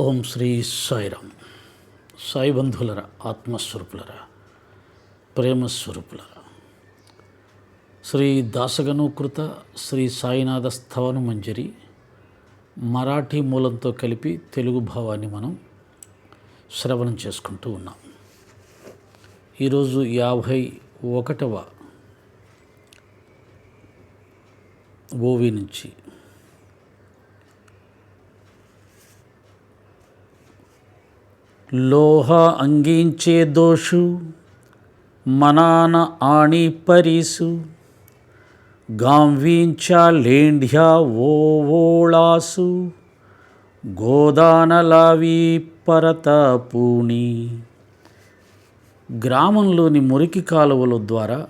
ఓం శ్రీ సాయిరామ్. సాయి బంధువులరా ఆత్మస్వరూపులరా ప్రేమస్వరూపులరా. శ్రీ దాసగనుకృత శ్రీ సాయినాథ స్థవను మంజరి మరాఠీ మూలంతో కలిపి తెలుగు భావాన్ని మనం శ్రవణం చేసుకుంటూ ఉన్నాం. ఈరోజు యాభై ఒకటవ ఓవి నుంచి లోహ అంగీంచే దోషు మనాన ఆణి పరీసు గాంవీంచా లేంఢ్యా ఓవోళాసు గోదానలావి పరత పూణి గ్రామంలోని మురికి కాలువల ద్వారా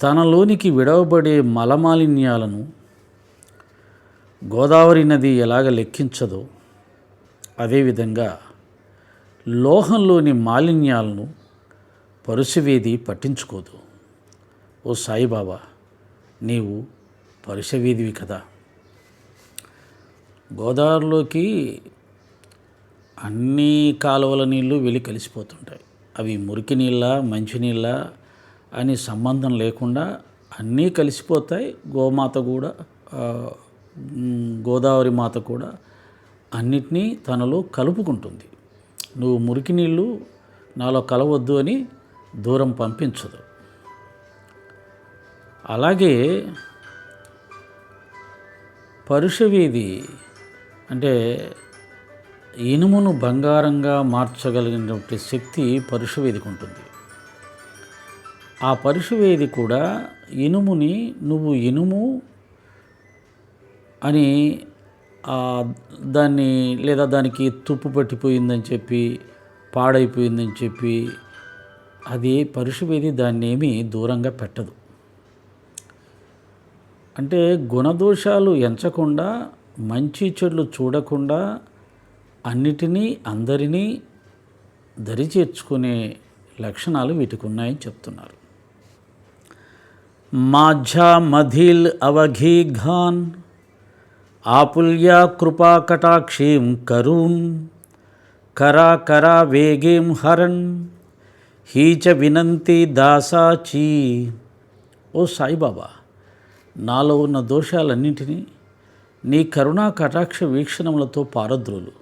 తనలోనికి విడవబడే మలమాలిన్యాలను గోదావరి నది ఎలాగ లెక్కించదో అదేవిధంగా లోహంలోని మాలిన్యాలను పరుశవేది పట్టించుకోదు. ఓ సాయిబాబా నీవు పరుశవేదివి కదా. గోదావరిలోకి అన్ని కాలువల నీళ్ళు వెళ్ళి కలిసిపోతుంటాయి. అవి మురికి నీళ్ళ మంచినీళ్ళ అని సంబంధం లేకుండా అన్నీ కలిసిపోతాయి. గోమాత కూడా గోదావరి మాత కూడా అన్నిటినీ తనలో కలుపుకుంటుంది. నువ్వు మురికి నీళ్ళు నాలో కలవద్దు అని దూరం పంపించదు. అలాగే పరుషవేది అంటే ఇనుమును బంగారంగా మార్చగలిగినటువంటి శక్తి పరుషవేదికి ఉంటుంది. ఆ పరుషవేది కూడా ఇనుముని నువ్వు ఇనుము అని దాన్ని లేదా దానికి తుప్పు పట్టిపోయిందని చెప్పి పాడైపోయిందని చెప్పి అది పరిశుభేది దాన్ని ఏమీ దూరంగా పెట్టదు. అంటే గుణదోషాలు ఎంచకుండా మంచి చెడులు చూడకుండా అన్నిటినీ అందరినీ దరిచేర్చుకునే లక్షణాలు వీటికి ఉన్నాయని చెప్తున్నారు. మాఝా మధిల్ అవఘీ ఘాన్ ఆపుల్యా కృపాకటాక్షీం కరూం కరా వేగేం హరణ్ హీచ వినంతి దాసాచీ. ఓ సాయిబాబా నాలో ఉన్న దోషాలన్నింటినీ నీ కరుణా కటాక్ష వీక్షణములతో పారద్రులు.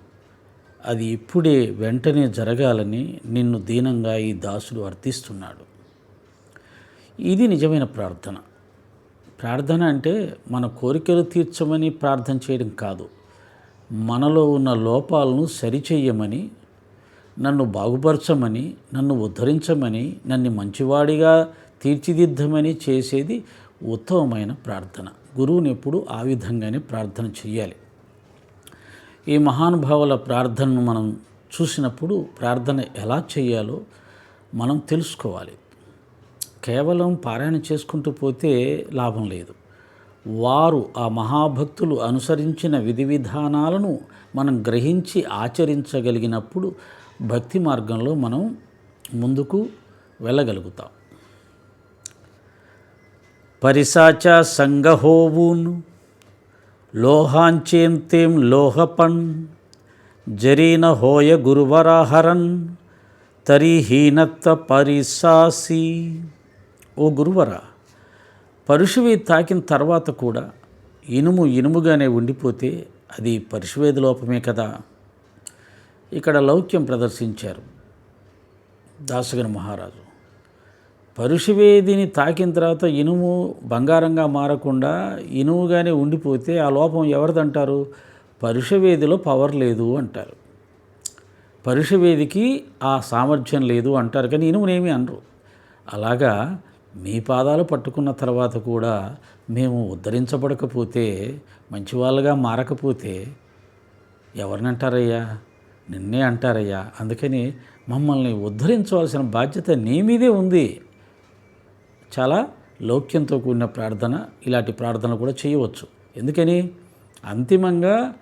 అది ఇప్పుడే వెంటనే జరగాలని నిన్ను దీనంగా ఈ దాసుడు అర్థిస్తున్నాడు. ఇది నిజమైన ప్రార్థన. ప్రార్థన అంటే మన కోరికలు తీర్చమని ప్రార్థన చేయడం కాదు. మనలో ఉన్న లోపాలను సరిచేయమని నన్ను బాగుపరచమని నన్ను ఉద్ధరించమని నన్ను మంచివాడిగా తీర్చిదిద్దమని చేసేది ఉత్తమమైన ప్రార్థన. గురువుని ఎప్పుడు ఆ విధంగానే ప్రార్థన చేయాలి ఈ మహానుభావుల ప్రార్థనను మనం చూసినప్పుడు ప్రార్థన ఎలా చేయాలో మనం తెలుసుకోవాలి. కేవలం పారాయణ చేసుకుంటూ పోతే లాభం లేదు. వారు ఆ మహాభక్తులు అనుసరించిన విధి విధానాలను మనం గ్రహించి ఆచరించగలిగినప్పుడు భక్తి మార్గంలో మనం ముందుకు వెళ్ళగలుగుతాం. పరిసాచ సంగహోవూన్ లోహాంచేంతేం లోహపన్ జరీన హోయ గురువరాహరన్ తరిహీనత్వ పరిసాసి ఓ గురువర పరుశువి తాకిన తర్వాత కూడా ఇనుము ఇనుముగానే ఉండిపోతే అది పరుశువేది లోపమే కదా? ఇక్కడ లౌక్యం ప్రదర్శించారు దాసగని మహారాజు. పరుషవేదిని తాకిన తర్వాత ఇనుము బంగారంగా మారకుండా ఇనుముగానే ఉండిపోతే ఆ లోపం ఎవరిదంటారు? పరుషవేదిలో పవర్ లేదు అంటారు. పరుషవేదికి ఆ సామర్థ్యం లేదు అంటారు కానీ ఇనుమునేమి అనరు. అలాగా మీ పాదాలు పట్టుకున్న తర్వాత కూడా మేము ఉద్ధరించబడకపోతే మంచివాళ్ళుగా మారకపోతే ఎవరినంటారయ్యా? నిన్నే అంటారయ్యా. అందుకని మమ్మల్ని ఉద్ధరించవలసిన బాధ్యత నీ మీదే ఉంది. చాలా లౌక్యంతో కూడిన ప్రార్థన ఇలాంటి ప్రార్థన కూడా చేయవచ్చు. ఎందుకని? అంతిమంగా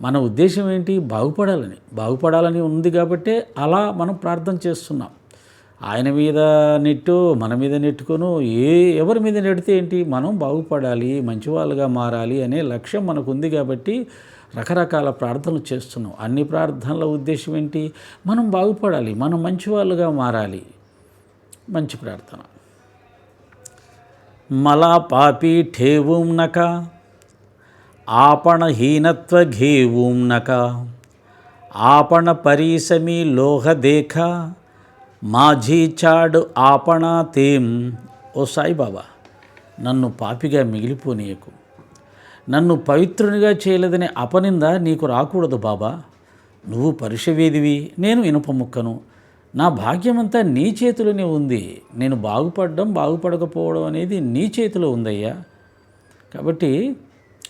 మన ఉద్దేశం ఏంటి? బాగుపడాలని. బాగుపడాలని ఉంది కాబట్టే అలా మనం ప్రార్థన చేస్తున్నాం. ఆయన మీద నెట్టు మన మీద నెట్టుకును ఏ ఎవరి మీద నెడితే ఏంటి? మనం బాగుపడాలి మంచివాళ్ళుగా మారాలి అనే లక్ష్యం మనకు ఉంది కాబట్టి రకరకాల ప్రార్థనలు చేస్తున్నాం. అన్ని ప్రార్థనల ఉద్దేశం ఏంటి? మనం బాగుపడాలి మనం మంచివాళ్ళుగా మారాలి. మంచి ప్రార్థన. మలా పాపి ఠేవుం నక ఆపణహీనత్వ ఘేవుం నక ఆపణ పరీసమి లోహదేఖ మాఝీ చాడు ఆపణా తేం. ఓ సాయిబాబా నన్ను పాపిగా మిగిలిపోనీయకు. నన్ను పవిత్రునిగా చేయలేదనే అపనింద నీకు రాకూడదు బాబా. నువ్వు పరిషవేదివి నేను ఇనుప ముక్కను. నా భాగ్యమంతా నీ చేతిలోనే ఉంది. నేను బాగుపడడం బాగుపడకపోవడం అనేది నీ చేతిలో ఉందయ్యా. కాబట్టి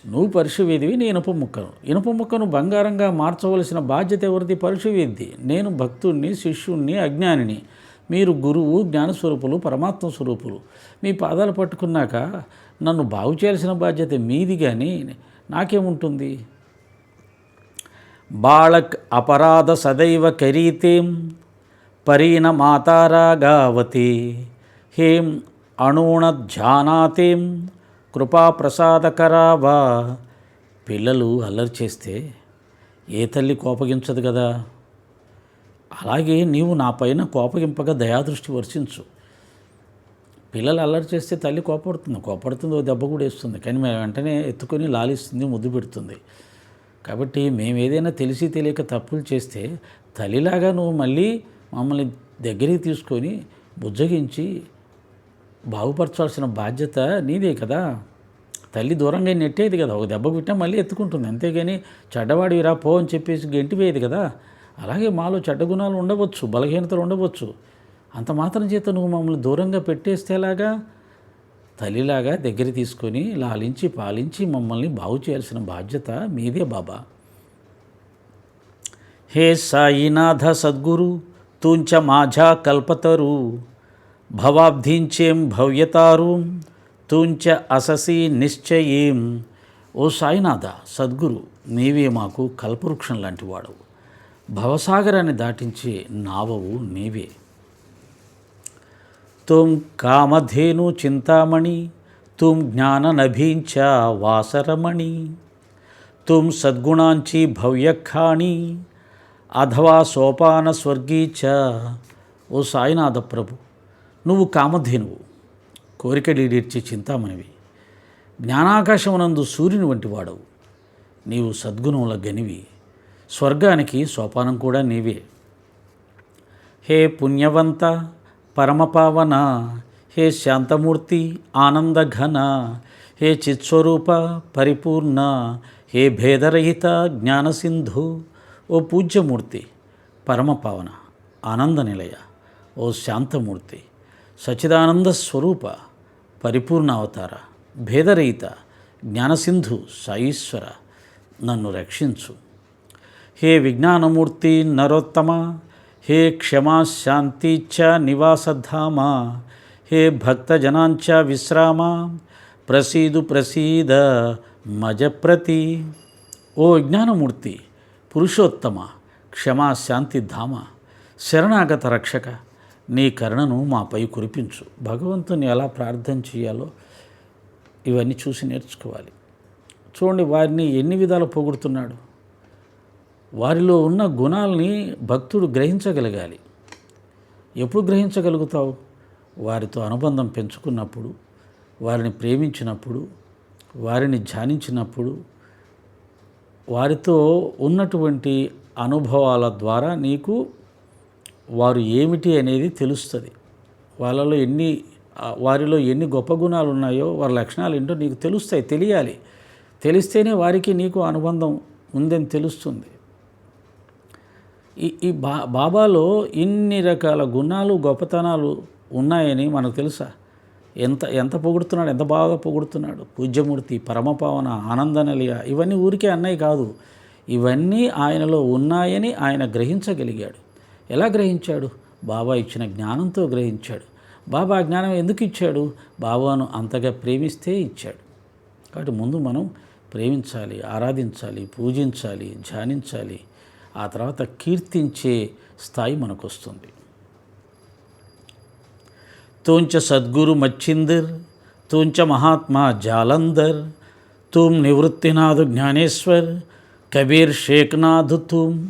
నువ్వు పరుషవేదివి నేను ఇనుప ముక్కను ఇనుప ముక్కను బంగారంగా మార్చవలసిన బాధ్యత ఎవరిది? పరుషవేద్ది నేను భక్తుణ్ణి శిష్యుణ్ణి అజ్ఞానిని. మీరు గురువు జ్ఞానస్వరూపులు పరమాత్మ స్వరూపులు. మీ పాదాలు పట్టుకున్నాక నన్ను బాగు చేయాల్సిన బాధ్యత మీది కానీ నాకేముంటుంది? బాళక్ అపరాధ సదైవ కరీతేం పరీణ మాతారాగావతి హేం అణూణ ధ్యానాతేం కృపాప్రసాదకరావా పిల్లలు అల్లరి చేస్తే ఏ తల్లి కోపగించదు కదా? అలాగే నీవు నా పైన కోపగింపగా దయాదృష్టి వర్షించు. పిల్లలు అల్లరి చేస్తే తల్లి కోపడుతుంది. కోపడుతుంది ఓ దెబ్బ కూడా వేస్తుంది. కానీ మేము వెంటనే ఎత్తుకొని లాలిస్తుంది ముద్దు పెడుతుంది. కాబట్టి మేము ఏదైనా తెలిసి తెలియక తప్పులు చేస్తే తల్లిలాగా నువ్వు మళ్ళీ మమ్మల్ని దగ్గరికి తీసుకొని బుజ్జగించి బాగుపరచాల్సిన బాధ్యత నీదే కదా. తల్లి దూరంగా నెట్టేది కదా. ఒక దెబ్బ కొట్టినా మళ్ళీ ఎత్తుకుంటుంది. అంతేగాని చెడ్డవాడివి రా పో అని చెప్పేసి గెంటిపోయేది కదా. అలాగే మాలో చెడ్డ గుణాలు ఉండవచ్చు బలహీనతలు ఉండవచ్చు. అంత మాత్రం చేత నువ్వు మమ్మల్ని దూరంగా పెట్టేస్తేలాగా తల్లిలాగా దగ్గర తీసుకొని లాలించి పాలించి మమ్మల్ని బాగు చేయాల్సిన బాధ్యత మీదే బాబా. హే సాయినాథ సద్గురు తూంచ మాఝా కల్పతరు. భవాబ్ధించేం భవ్యతారూం తూంచ అససి నిశ్చయేం. ఓ సాయినాథ సద్గురు నీవే మాకు కల్పవృక్షం లాంటి వాడవు భవసాగరాన్ని దాటించే నావవు నీవే. తుం కామధేను చింతామణి తుం జ్ఞాననభీంచ వాసరమణి. తుం సద్గుణాంచి భవ్యఖాణి అథవా సోపాన స్వర్గీ చ. ఓ సాయినాథ ప్రభు నువ్వు కామధేనువు. కోరికలీడీర్చే చింతామణివి. జ్ఞానాకాశమునందు సూర్యుని వంటి వాడవు. నీవు సద్గుణముల గనివి. స్వర్గానికి సోపానం కూడా నీవే. హే పుణ్యవంత పరమపావన హే శాంతమూర్తి ఆనందఘన హే చిత్స్వరూప పరిపూర్ణ హే భేదరహిత జ్ఞానసింధు ఓ పూజ్యమూర్తి పరమపావన ఆనంద నిలయ ఓ శాంతమూర్తి. సచిదానంద స్వరూప పరిపూర్ణ అవతార భేదరహిత జ్ఞానసింధు సాయీశ్వర నన్ను రక్షించు. హే విజ్ఞానమూర్తి నరోత్తమ హే క్షమా శాంతి చ నివాసధామ హే భక్తజనాంచ విశ్రామ ప్రసీదు ప్రసీద మజప్రతి. ఓ విజ్ఞానమూర్తి పురుషోత్తమ క్షమా శాంతి ధామ శరణాగత రక్షక నీ కరుణను మాపై కురిపించు. భగవంతుని ఎలా ప్రార్థన చేయాలో ఇవన్నీ చూసి నేర్చుకోవాలి. చూడండి వారిని ఎన్ని విధాలు పొగుడుతున్నాడు. వారిలో ఉన్న గుణాలని భక్తుడు గ్రహించగలగాలి. ఎప్పుడు గ్రహించగలుగుతావు? వారితో అనుబంధం పెంచుకున్నప్పుడు వారిని ప్రేమించినప్పుడు వారిని ధ్యానించినప్పుడు వారితో ఉన్నటువంటి అనుభవాల ద్వారా నీకు వారు ఏమిటి అనేది తెలుస్తుంది. వాళ్ళలో ఎన్ని వారిలో ఎన్ని గొప్ప గుణాలు ఉన్నాయో వారి లక్షణాలు ఏంటో నీకు తెలుస్తాయి తెలియాలి. తెలిస్తేనే వారికి నీకు అనుబంధం ఉందని తెలుస్తుంది. ఈ ఈ బా బాబాలో ఇన్ని రకాల గుణాలు గొప్పతనాలు ఉన్నాయని మనకు తెలుసా? ఎంత ఎంత పొగుడుతున్నాడు ఎంత బాగా పొగుడుతున్నాడు? పూజ్యమూర్తి పరమపావన ఆనందనలియ ఇవన్నీ ఊరికే అన్నయ్య కాదు. ఇవన్నీ ఆయనలో ఉన్నాయని ఆయన గ్రహించగలిగాడు. ఎలా గ్రహించాడు? బాబా ఇచ్చిన జ్ఞానంతో గ్రహించాడు. బాబా జ్ఞానం ఎందుకు ఇచ్చాడు? బాబాను అంతగా ప్రేమిస్తే ఇచ్చాడు. కాబట్టి ముందు మనం ప్రేమించాలి ఆరాధించాలి పూజించాలి ధ్యానించాలి. ఆ తర్వాత కీర్తించే స్థాయి మనకు వస్తుంది తూంచ సద్గురు మచ్చిందర్ తూంచ మహాత్మా జాలందర్ తూమ్ నివృత్తినాథు జ్ఞానేశ్వర్ కబీర్ షేక్నాథ్ తూమ్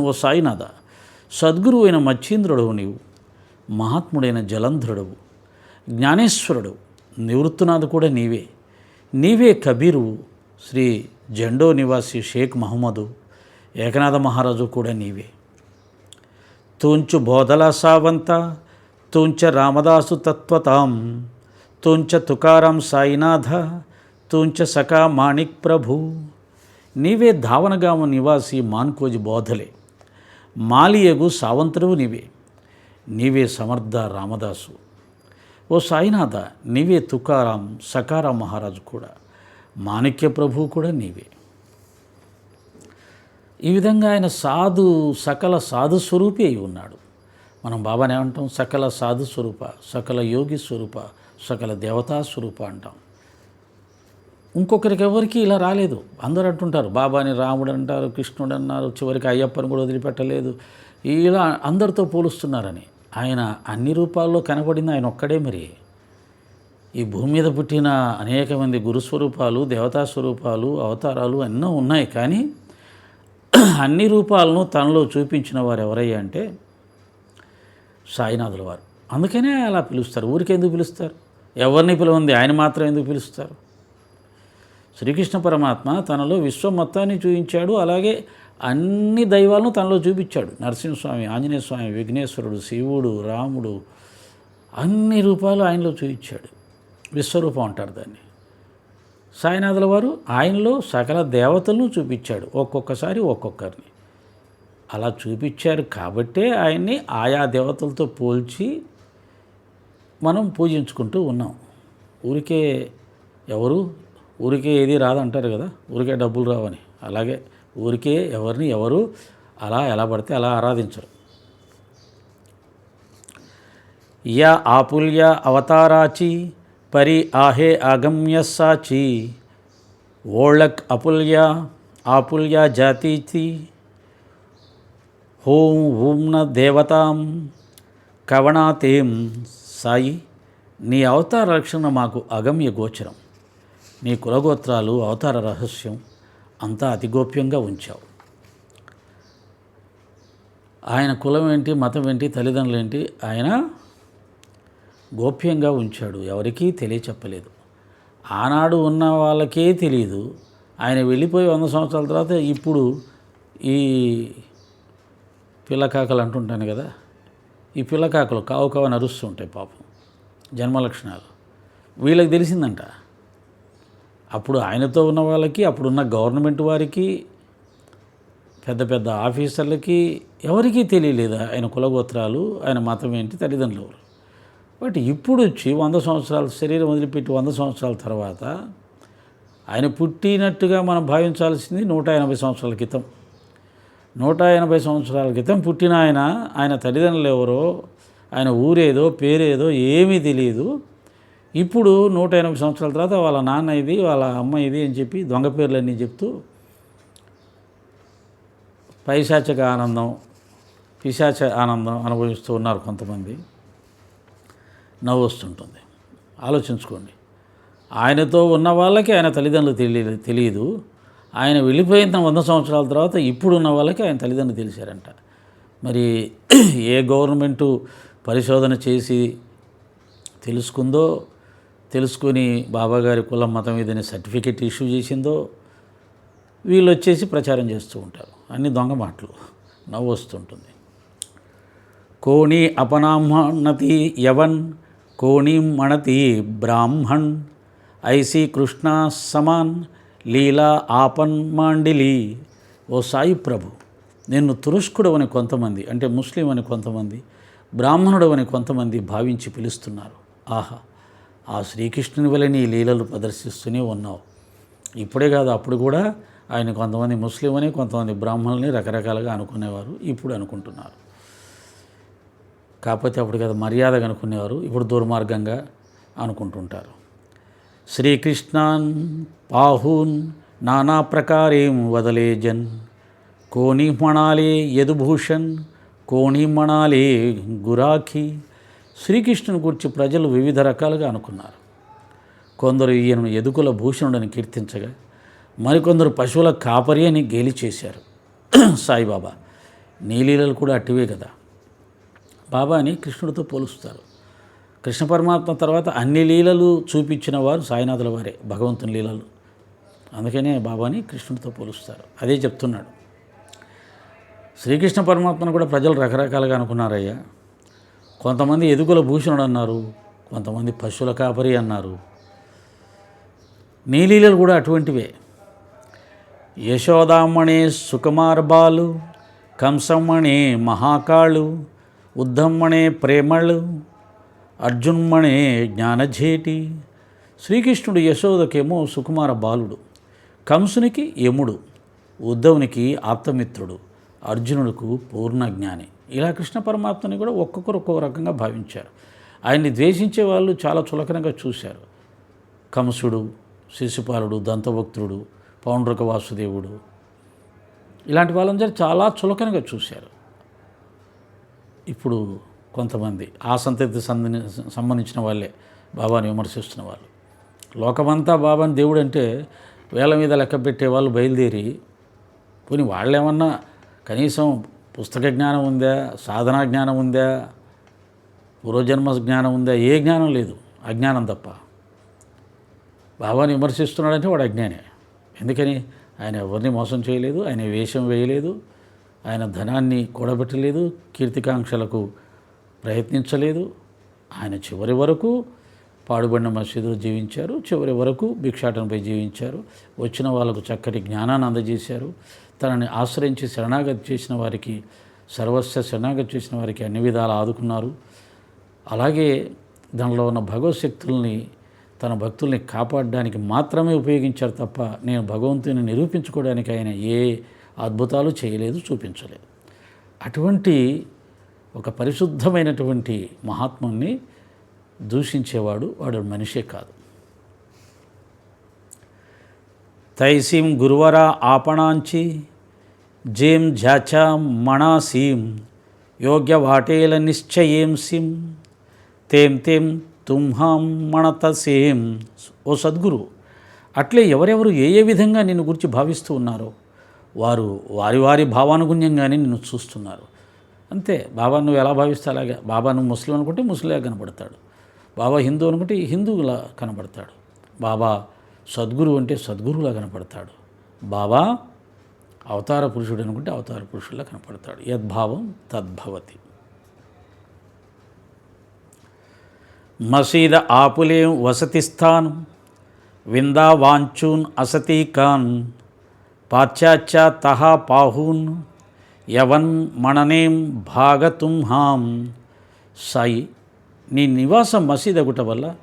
ఓ సాయినాథ. సద్గురువు అయిన మచ్చింద్రుడవు నీవు. మహాత్ముడైన జలంధ్రుడవు. జ్ఞానేశ్వరుడు నివృత్తునాథ్ కూడా నీవే. నీవే కబీరు శ్రీ జెండో నివాసి షేక్ మహమ్మదు ఏకనాథ మహారాజు కూడా నీవే. తూంచు బోధల సావంత తూంచ రామదాసు తత్వతాం తూంచ తుకారాం సాయినాథ తూంచ సఖా మాణిక్ ప్రభు నీవే ధావనగామ నివాసి మాన్కోజి బోధలే. మాలియగు సావంతుడు నీవే. నీవే సమర్థ రామదాసు. ఓ సాయినాథ నీవే తుకారాం సకారాం మహారాజు కూడా. మాణిక్య ప్రభువు కూడా నీవే. ఈ విధంగా ఆయన సాధు సకల సాధు స్వరూపి అయి ఉన్నాడు. మనం బాబానే అంటాం సకల సాధు స్వరూప సకల యోగి స్వరూప సకల దేవతా స్వరూప అంటాం. ఇంకొకరికి ఎవరికి ఇలా రాలేదు. అందరూ అంటుంటారు బాబాని రాముడు అంటారు కృష్ణుడు అన్నారు చివరికి అయ్యప్పని కూడా వదిలిపెట్టలేదు. ఇలా అందరితో పోలుస్తున్నారని. ఆయన అన్ని రూపాల్లో కనబడింది ఆయన ఒక్కడే మరి. ఈ భూమి మీద పుట్టిన అనేక మంది గురుస్వరూపాలు దేవతా స్వరూపాలు అవతారాలు ఎన్నో ఉన్నాయి. కానీ అన్ని రూపాలను తనలో చూపించిన వారు ఎవరయ్యా అంటే సాయినాథుల వారు. అందుకనే అలా పిలుస్తారు. ఊరికెందుకు పిలుస్తారు? ఎవరిని పిలవంది ఆయన మాత్రం ఎందుకు పిలుస్తారు? శ్రీకృష్ణ పరమాత్మ తనలో విశ్వం మొత్తాన్ని చూపించాడు అలాగే అన్ని దైవాలను తనలో చూపించాడు. నరసింహస్వామి ఆంజనేయస్వామి విఘ్నేశ్వరుడు శివుడు రాముడు అన్ని రూపాలు ఆయనలో చూపించాడు విశ్వరూపం అంటారు దాన్ని. సాయినాథుల వారు ఆయనలో సకల దేవతలను చూపించాడు. ఒక్కొక్కసారి ఒక్కొక్కరిని. అలా చూపించారు కాబట్టే ఆయన్ని ఆయా దేవతలతో పోల్చి మనం పూజించుకుంటూ ఉన్నాం. ఊరికే ఎవరు ఊరికే ఏది రాదంటారు కదా ఊరికే డబ్బులు రావని. అలాగే ఊరికే ఎవరిని ఎవరు అలా ఎలా పడితే అలా ఆరాధించరు. యా ఆపుల్య అవతారాచి పరి ఆహే ఆగమ్య సాచి ఓళక్ అపుల్య ఆపుల్య జాతీతి హోం హూంన దేవతాం కవణాతేం సాయి. నీ అవతార రక్షణ మాకు అగమ్య గోచరం. నీ కులగోత్రాలు అవతార రహస్యం అంతా అతి గోప్యంగా ఉంచావు. ఆయన కులం ఏంటి మతం ఏంటి తల్లిదండ్రులు ఏంటి ఆయన గోప్యంగా ఉంచాడు. ఎవరికీ తెలియచెప్పలేదు. ఆనాడు ఉన్న వాళ్ళకే తెలియదు ఆయన వెళ్ళిపోయి వంద సంవత్సరాల తర్వాత ఇప్పుడు ఈ పిల్లకాకలు అంటుంటాను కదా ఈ పిల్లకాకలు కావు కావు నరుస్తుంటాయి పాపం జన్మ లక్షణాలు వీళ్ళకి తెలిసిందంట. అప్పుడు ఆయనతో ఉన్న వాళ్ళకి అప్పుడున్న గవర్నమెంట్ వారికి పెద్ద పెద్ద ఆఫీసర్లకి ఎవరికీ తెలియలేదు ఆయన కులగోత్రాలు ఆయన మతం ఏంటి తల్లిదండ్రులు ఎవరు. బట్ ఇప్పుడు వచ్చి వంద సంవత్సరాల శరీరం వదిలిపెట్టి వంద సంవత్సరాల తర్వాత ఆయన పుట్టినట్టుగా మనం భావించాల్సింది నూట ఎనభై సంవత్సరాల క్రితం. నూట ఎనభై సంవత్సరాల క్రితం పుట్టిన ఆయన ఆయన తల్లిదండ్రులు ఎవరో ఆయన ఊరేదో పేరేదో ఏమీ తెలియదు. ఇప్పుడు నూట ఎనభై సంవత్సరాల తర్వాత వాళ్ళ నాన్న ఇది వాళ్ళ అమ్మ ఇది అని చెప్పి దొంగ పేర్లన్నీ చెప్తూ పైశాచక ఆనందం పిశాచ ఆనందం అనుభవిస్తూ ఉన్నారు కొంతమంది. నవ్వు వస్తుంటుంది. ఆలోచించుకోండి. ఆయనతో ఉన్న వాళ్ళకి ఆయన తల్లిదండ్రులు తెలియదు తెలియదు. ఆయన వెళ్ళిపోయిన వంద సంవత్సరాల తర్వాత ఇప్పుడు ఉన్న వాళ్ళకి ఆయన తల్లిదండ్రులు తెలిసారంట. మరి ఏ గవర్నమెంటు పరిశోధన చేసి తెలుసుకుందో తెలుసుకొని బాబాగారి కులం మతం ఏదైనా సర్టిఫికెట్ ఇష్యూ చేసిందో వీళ్ళు వచ్చేసి ప్రచారం చేస్తూ ఉంటారు. అన్ని దొంగ మాటలు. నవ్వు వస్తుంటుంది కోణి అపనామనతి యవన్ కోణి మణతి బ్రాహ్మణ్ ఐసి కృష్ణ సమాన్ లీలా ఆపన్ మాండిలి. ఓ సాయి ప్రభు నిన్ను తురుష్కుడు అని కొంతమంది అంటే ముస్లిం అని కొంతమంది బ్రాహ్మణుడు అని కొంతమంది భావించి పిలుస్తున్నారు. ఆహా! ఆ శ్రీకృష్ణుని వలె నీ లీలలు ప్రదర్శిస్తూనే ఉన్నావు. ఇప్పుడే కాదు అప్పుడు కూడా ఆయన కొంతమంది ముస్లిం అని కొంతమంది బ్రాహ్మణులని రకరకాలుగా అనుకునేవారు ఇప్పుడు అనుకుంటున్నారు. కాకపోతే అప్పుడు కదా మర్యాదగా అనుకునేవారు ఇప్పుడు దుర్మార్గంగా అనుకుంటుంటారు. శ్రీకృష్ణాన్ పాహూన్ నానా ప్రకారేం వదలే జన్. కోణి మణాలే యదుభూషణ్ కోణి మణాలే గురాఖీ. శ్రీకృష్ణుని గురించి ప్రజలు వివిధ రకాలుగా అనుకున్నారు. కొందరు ఈయనను ఎదుకుల భూషణుడని కీర్తించగా మరికొందరు పశువుల కాపరి అని గేలి చేశారు. సాయిబాబా నీలీలలు కూడా అట్టివే కదా. బాబాని కృష్ణుడితో పోలుస్తారు. కృష్ణ పరమాత్మ తర్వాత అన్ని లీలలు చూపించిన వారు సాయినాథుల వారే భగవంతుని లీలలు. అందుకనే బాబాని కృష్ణుడితో పోలుస్తారు. అదే చెప్తున్నాడు. శ్రీకృష్ణ పరమాత్మను కూడా ప్రజలు రకరకాలుగా అనుకున్నారయ్యా. కొంతమంది ఎదుగుల భూషణుడు అన్నారు కొంతమంది పశువుల కాపరి అన్నారు. నీలీలలు కూడా అటువంటివే. యశోదామణే సుకుమార్బాలు కంసమ్మణే మహాకాళు ఉద్ధమ్మణే ప్రేమళ్ళు అర్జున్మణే జ్ఞానజేటి. శ్రీకృష్ణుడు యశోదకేమో సుకుమార బాలుడు కంసునికి యముడు ఉద్ధవునికి ఆప్తమిత్రుడు అర్జునుడుకు పూర్ణ జ్ఞాని ఇలా కృష్ణ పరమాత్మని కూడా ఒక్కొక్కరు ఒక్కొక్క రకంగా భావించారు. ఆయన్ని ద్వేషించే వాళ్ళు చాలా చులకనగా చూశారు. కంసుడు శిశుపాలుడు దంతభక్తుడు పౌండ్రక వాసుదేవుడు ఇలాంటి వాళ్ళందరూ చాలా చులకనగా చూశారు. ఇప్పుడు కొంతమంది ఆ సంతతి సందని సంబంధించిన వాళ్ళే బాబాని విమర్శిస్తున్న వాళ్ళు. లోకమంతా బాబాని దేవుడు అంటే వేల మీద లెక్క పెట్టే వాళ్ళు బయలుదేరి పోనీ వాళ్ళేమన్నా కనీసం పుస్తక జ్ఞానం ఉందా? సాధనా జ్ఞానం ఉందా? పూర్వజన్మ జ్ఞానం ఉందా? ఏ జ్ఞానం లేదు. అజ్ఞానం తప్ప. బాబాని విమర్శిస్తున్నాడంటే వాడు అజ్ఞానే. ఎందుకని? ఆయన ఎవరిని మోసం చేయలేదు ఆయన వేషం వేయలేదు ఆయన ధనాన్ని కూడబెట్టలేదు కీర్తికాంక్షలకు ప్రయత్నించలేదు. ఆయన చివరి వరకు పాడుబడిన మసీదులో జీవించారు. చివరి వరకు భిక్షాటనపై జీవించారు. వచ్చిన వాళ్ళకు చక్కటి జ్ఞానాన్ని అందజేశారు. తనని ఆశ్రయించి శరణాగతి చేసిన వారికి సర్వస్వ శరణాగతి చేసిన వారికి అన్ని విధాలు ఆదుకున్నారు. అలాగే దానిలో ఉన్న భగవశక్తుల్ని తన భక్తుల్ని కాపాడడానికి మాత్రమే ఉపయోగించారు తప్ప నేను భగవంతుని నిరూపించుకోవడానికి ఆయన ఏ అద్భుతాలు చేయలేదు చూపించలేదు. అటువంటి ఒక పరిశుద్ధమైనటువంటి మహాత్ముని దూషించేవాడు వాడు మనిషే కాదు. తైసీం గురువర ఆపణాంచి జేం ఝాఛాం మణాసీం యోగ్య వాటేల నిశ్చయేం సిం తేం తేం తుంహాం మణతసేం. ఓ సద్గురు అట్లే ఎవరెవరు ఏ ఏ విధంగా నిన్ను గురించి భావిస్తూ ఉన్నారో వారు వారి వారి భావానుగుణ్యంగానే నిన్ను చూస్తున్నారు. అంతే బాబా నువ్వు ఎలా భావిస్తే అలాగే బాబా నువ్వు ముస్లిం అనుకుంటే ముస్లింగా కనబడతాడు. బాబా హిందూ అనుకుంటే హిందువులా కనబడతాడు. బాబా సద్గురు అంటే సద్గురువులా కనపడతాడు బాబా అవతార పురుషుడు అనుకుంటే అవతార పురుషుల్లా కనపడతాడు. యద్భావం తద్భవతి. మసీద ఆపులేం వసతి స్థానం విందా వాంచూన్ అసతీకాన్ పాశ్చాత్య తహా పాహూన్ యవన్ మణనేం భాగతుంహాం సాయి నీ నివాసం మసీద అగుట వల్ల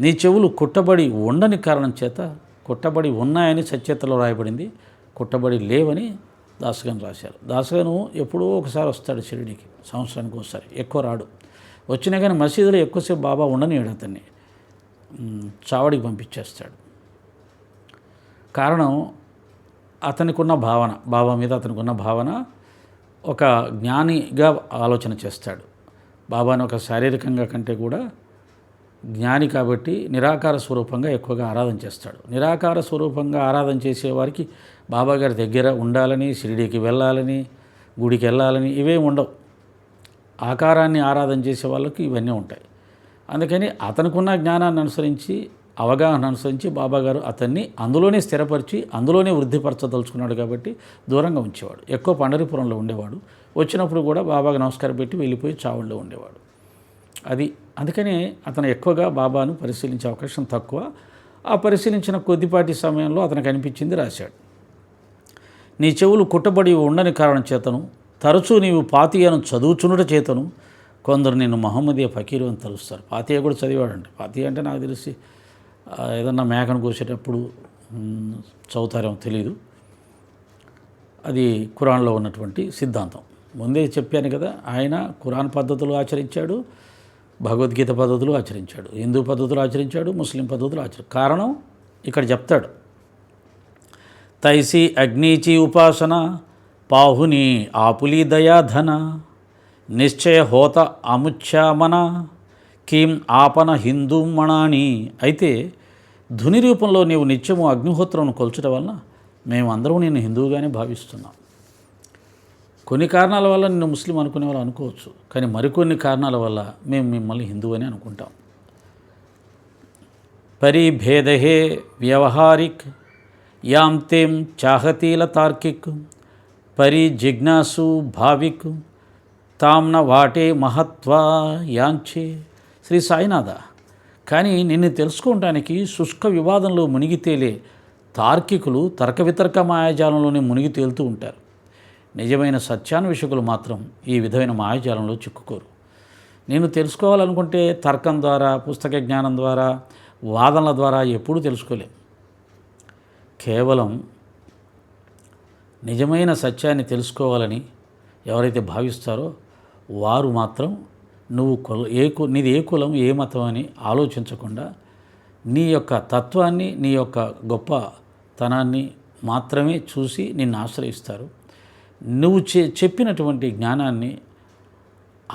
నీ చెవులు కుట్టబడి ఉండని కారణం చేత కుట్టబడి ఉన్నాయని సత్యతలో రాయబడింది. కుట్టబడి లేవని దాసగన్ రాశారు. దాసగను ఎప్పుడో ఒకసారి వస్తాడు షిరిడికి సంవత్సరానికి ఒకసారి ఎక్కువ రాడు. వచ్చినా కానీ మసీదులో ఎక్కువసేపు బాబా ఉండనివాడు అతన్ని. చావడికి పంపించేస్తాడు. కారణం అతనికి ఉన్న భావన బాబా మీద అతనికి ఉన్న భావన ఒక జ్ఞానిగా ఆలోచన చేస్తాడు. బాబాను ఒక శారీరకంగా కంటే కూడా జ్ఞాని కాబట్టి నిరాకార స్వరూపంగా ఎక్కువగా ఆరాధన చేస్తాడు. నిరాకార స్వరూపంగా ఆరాధన చేసేవారికి బాబాగారి దగ్గర ఉండాలని షిరిడీకి వెళ్ళాలని గుడికి వెళ్ళాలని ఇవే ఉండవు. ఆకారాన్ని ఆరాధన చేసే వాళ్ళకి ఇవన్నీ ఉంటాయి. అందుకని అతనుకున్న జ్ఞానాన్ని అనుసరించి అవగాహన అనుసరించి బాబాగారు అతన్ని అందులోనే స్థిరపరిచి అందులోనే వృద్ధిపరచదలుచుకున్నాడు కాబట్టి దూరంగా ఉంచేవాడు. ఎక్కువ పండరిపురంలో ఉండేవాడు. వచ్చినప్పుడు కూడా బాబాగా నమస్కారం పెట్టి వెళ్ళిపోయి చావుల్లో ఉండేవాడు. అది అందుకనే అతను ఎక్కువగా బాబాను పరిశీలించే అవకాశం తక్కువ. ఆ పరిశీలించిన కొద్దిపాటి సమయంలో అతనికి అనిపించింది రాశాడు. నీ చెవులు కుట్టబడి ఉండని కారణం చేతను తరచూ నీవు పాతియను చదువుచునుట చేతను. కొందరు నేను మహమ్మదీయ ఫకీరు అని తలుస్తారు. పాతియ కూడా చదివాడండి పాతియ అంటే నాకు తెలిసి ఏదన్నా మేకను కోసేటప్పుడు చదువుతారేమో తెలియదు అది ఖురాన్లో ఉన్నటువంటి సిద్ధాంతం. ముందే చెప్పాను కదా ఆయన ఖురాన్ పద్ధతులు ఆచరించాడు భగవద్గీత పద్ధతులు ఆచరించాడు హిందూ పద్ధతులు ఆచరించాడు ముస్లిం పద్ధతులు ఆచరి కారణం ఇక్కడ చెప్తాడు. తైసి అగ్నిచి ఉపాసన పాహుని ఆపులి దయాధన నిశ్చయ హోత అముచ్యామన కీం ఆపన హిందూ మణాని. అయితే ధుని రూపంలో నీవు నిత్యము అగ్నిహోత్రం కొల్చడం వలన మేము అందరూ నేను హిందువుగానే భావిస్తున్నాం. కొన్ని కారణాల వల్ల నిన్ను ముస్లిం అనుకునే వాళ్ళు అనుకోవచ్చు కానీ మరికొన్ని కారణాల వల్ల మేము మిమ్మల్ని హిందువు అని అనుకుంటాం. పరిభేదహే వ్యవహారిక్ యాం తేం చాహతీల తార్కిక్ పరి జిజ్ఞాసు భావిక్ తాంన వాటే మహత్వా యాంచే శ్రీ సాయినాథ కానీ నిన్ను తెలుసుకోవటానికి శుష్క వివాదంలో మునిగి తేలే తార్కికులు తర్క వితర్క మాయాజాలంలోనే మునిగి తేలుతూ ఉంటారు. నిజమైన సత్యాన్వేషకులు మాత్రం ఈ విధమైన మాయాజాలంలో చిక్కుకోరు. నేను తెలుసుకోవాలనుకుంటే తర్కం ద్వారా పుస్తక జ్ఞానం ద్వారా వాదనల ద్వారా ఎప్పుడూ తెలుసుకోలేం. కేవలం నిజమైన సత్యాన్ని తెలుసుకోవాలని ఎవరైతే భావిస్తారో వారు మాత్రం నువ్వు కుల ఏ కు నీది ఏ కులం ఏ మతం అని ఆలోచించకుండా నీ యొక్క తత్వాన్ని నీ యొక్క గొప్పతనాన్ని మాత్రమే చూసి నిన్ను ఆశ్రయిస్తారు. నువ్వు చె చెప్పినటువంటి జ్ఞానాన్ని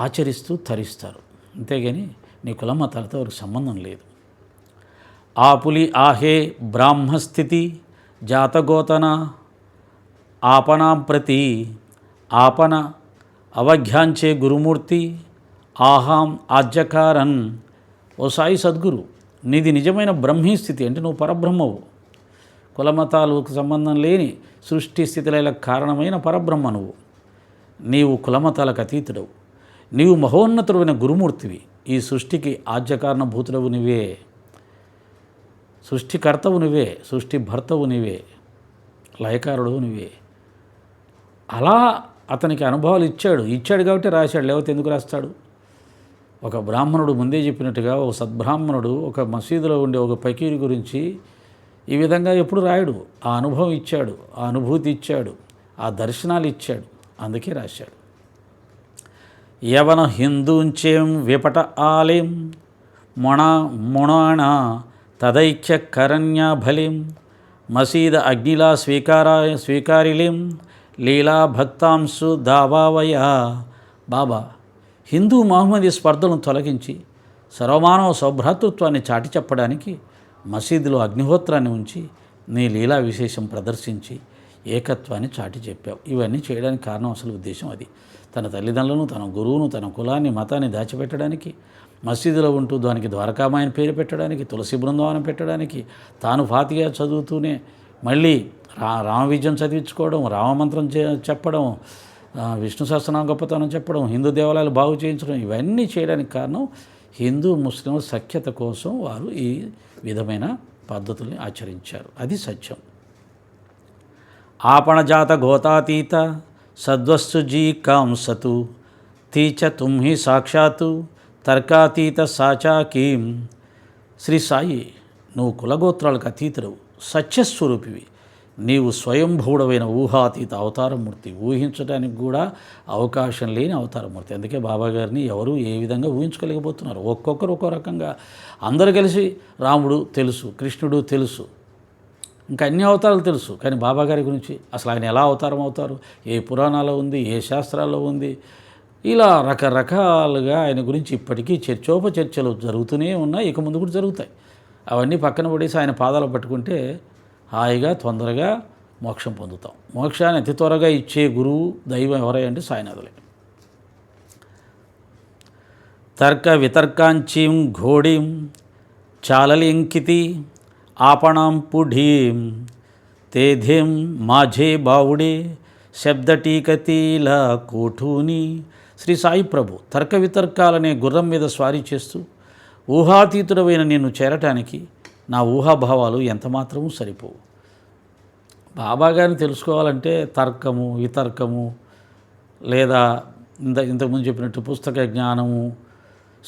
ఆచరిస్తూ తరిస్తారు. అంతేగాని నీ కుల మతాలతో వారికి సంబంధం లేదు. ఆ పులి ఆహే బ్రాహ్మస్థితి జాతగోతన ఆపణాం ప్రతి ఆపన అవఘ్యాంచే గురుమూర్తి ఆహాం ఆజ్యకారన్. ఓ సాయి సద్గురు నీది నిజమైన బ్రహ్మీ స్థితి అంటే నువ్వు పరబ్రహ్మవు. కులమతాలకు సంబంధం లేని సృష్టి స్థితిల కారణమైన పరబ్రహ్మ నువ్వు. నీవు కులమతాలకు అతీతుడవు. నీవు మహోన్నతుడైన గురుమూర్తివి. ఈ సృష్టికి ఆజ్యకారణభూతుడవు నువ్వే సృష్టికర్తవు నువ్వే సృష్టి భర్తవు నువ్వే లయకారుడు నువ్వే అలా అతనికి అనుభవాలు ఇచ్చాడు. ఇచ్చాడు కాబట్టి రాశాడు. లేకపోతే ఎందుకు రాస్తాడు? ఒక బ్రాహ్మణుడు ముందే చెప్పినట్టుగా ఒక సద్బ్రాహ్మణుడు ఒక మసీదులో ఉండే ఒక పకీరి గురించి ఈ విధంగా ఎప్పుడు రాయడు. ఆ అనుభవం ఇచ్చాడు. ఆ అనుభూతి ఇచ్చాడు. ఆ దర్శనాలు ఇచ్చాడు. అందుకే రాశాడు. యవన హిందూంచేం విపట ఆలయం మొణ మొణాణ తదైక్య కరణ్యా మసీద అగ్నిలా స్వీకారా స్వీకారిలిం లీలా భక్తాంశు దావావయ. బాబా హిందూ మహమ్మదీ స్పర్ధలను తొలగించి సర్వమానవ సౌభ్రాతృత్వాన్ని చాటి చెప్పడానికి మసీదులో అగ్నిహోత్రాన్ని ఉంచి నీ లీలా విశేషం ప్రదర్శించి ఏకత్వాన్ని చాటి చెప్పావు. ఇవన్నీ చేయడానికి కారణం అసలు ఉద్దేశం అది. తన తల్లిదండ్రులను తన గురువును తన కులాన్ని మతాన్ని దాచిపెట్టడానికి మసీదులో ఉంటూ దానికి ద్వారకామాయని పేరు పెట్టడానికి తులసి బృందావనం పెట్టడానికి తాను ఫాతిగా చదువుతూనే మళ్ళీ రా రామ విజయం చదివించుకోవడం రామమంత్రం చే చెప్పడం విష్ణు సహస్రనామ గొప్పతనం చెప్పడం హిందూ దేవాలయాలు బాగు చేయించడం ఇవన్నీ చేయడానికి కారణం హిందూ ముస్లిం సఖ్యత కోసం వారు ఈ విధమైన పద్ధతుల్ని ఆచరించారు. అది సత్యం. ఆపణజాత గోతాతీత సద్వస్తు జీ కాంసతు తీచ తుమ్హి సాక్షాత్తు తర్కాతీత సాచా కీం. శ్రీ సాయి నువ్వు కులగోత్రాలకు అతీతుడవు సత్యస్వరూపివి. నీవు స్వయంభూడమైన ఊహాతీత అవతారమూర్తి ఊహించడానికి కూడా అవకాశం లేని అవతారమూర్తి. అందుకే బాబా గారిని ఎవరు ఏ విధంగా ఊహించుకోలేకపోతున్నారు. ఒక్కొక్కరు ఒక్కో రకంగా. అందరు కలిసి రాముడు తెలుసు కృష్ణుడు తెలుసు. ఇంకా అన్ని అవతారాలు తెలుసు కానీ బాబా గారి గురించి అసలు ఆయన ఎలా అవతారం అవుతారు ఏ పురాణాల్లో ఉంది ఏ శాస్త్రాల్లో ఉంది ఇలా రకరకాలుగా ఆయన గురించి ఇప్పటికీ చర్చోపచర్చలు జరుగుతూనే ఉన్నాయి ఇక ముందు కూడా జరుగుతాయి. అవన్నీ పక్కన పడేసి ఆయన పాదాలు పట్టుకుంటే హాయిగా తొందరగా మోక్షం పొందుతాం. మోక్షాన్ని అతి త్వరగా ఇచ్చే గురువు దైవం ఎవరై అంటే సాయినాథులే. తర్క వితర్కాంచీం ఘోడీం చాలలింకితి आपणां पुढीं तेधें माझे బావుడే శబ్దటీకతీల కోఠూని శ్రీ సాయి ప్రభు తర్క వితర్కాలనే గుర్రం మీద స్వారీ చేస్తూ ఊహాతీతుడమైన నిన్ను చేరటానికి నా ఊహాభావాలు ఎంతమాత్రమూ సరిపోవు బాబా గారిని తెలుసుకోవాలంటే తర్కము వితర్కము లేదా ఇంత ఇంతకుముందు చెప్పినట్టు పుస్తక జ్ఞానము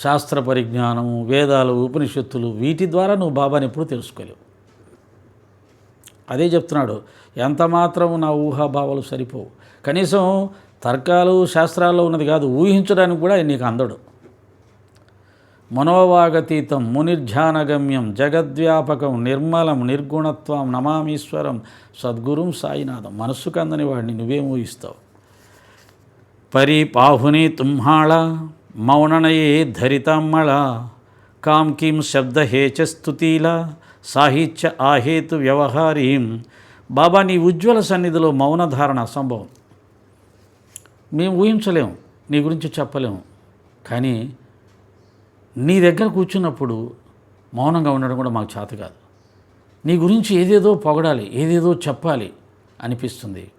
శాస్త్ర పరిజ్ఞానము వేదాలు ఉపనిషత్తులు వీటి ద్వారా నువ్వు బాబాని ఎప్పుడు తెలుసుకోలేవు. అదే చెప్తున్నాడు ఎంత మాత్రం నా ఊహాభావాలు సరిపోవు. కనీసం తర్కాలు శాస్త్రాల్లో ఉన్నది కాదు ఊహించడానికి కూడా నీకు అందడు. మనోవాగతీతం మునిర్ధ్యానగమ్యం జగద్వ్యాపకం నిర్మలం నిర్గుణత్వం నమామీశ్వరం సద్గురుం సాయినాథం మనస్సుకు అందని వాడిని నువ్వేం ఊహిస్తావు. పరి పాహుని తుమ్హాళ మౌననయే ధరితమ్మళ కాం కీం శబ్దహేచ స్థుతీల సాహిత్య ఆహేతు వ్యవహారీం. బాబా నీ ఉజ్వల సన్నిధిలో మౌనధారణ అసంభవం. మేము ఊహించలేము నీ గురించి చెప్పలేము. కానీ నీ దగ్గర కూర్చున్నప్పుడు మౌనంగా ఉండడం కూడా మాకు చేత కాదు. నీ గురించి ఏదేదో పొగడాలి ఏదేదో చెప్పాలి అనిపిస్తుంది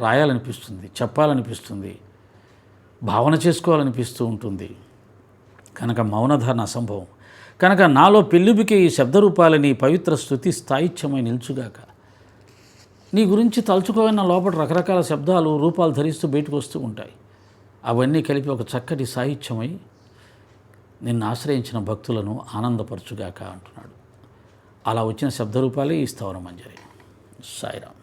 రాయాలనిపిస్తుంది చెప్పాలనిపిస్తుంది. భావన చేసుకోవాలనిపిస్తూ ఉంటుంది. కనుక మౌనధారణ అసంభవం. కనుక నాలో పెళ్ళిబికే ఈ శబ్దరూపాలని పవిత్ర స్థుతి స్థాయిత్యమై నిల్చుగాక. నీ గురించి తలుచుకోవాలన్న లోపల రకరకాల శబ్దాలు రూపాలు ధరిస్తూ బయటకు వస్తూ ఉంటాయి. అవన్నీ కలిపి ఒక చక్కటి సాహిత్యమై నిన్ను ఆశ్రయించిన భక్తులను ఆనందపరచుగాక అంటున్నాడు. అలా వచ్చిన శబ్దరూపాలే ఈ స్థవరం మంజరి సాయిరామ్.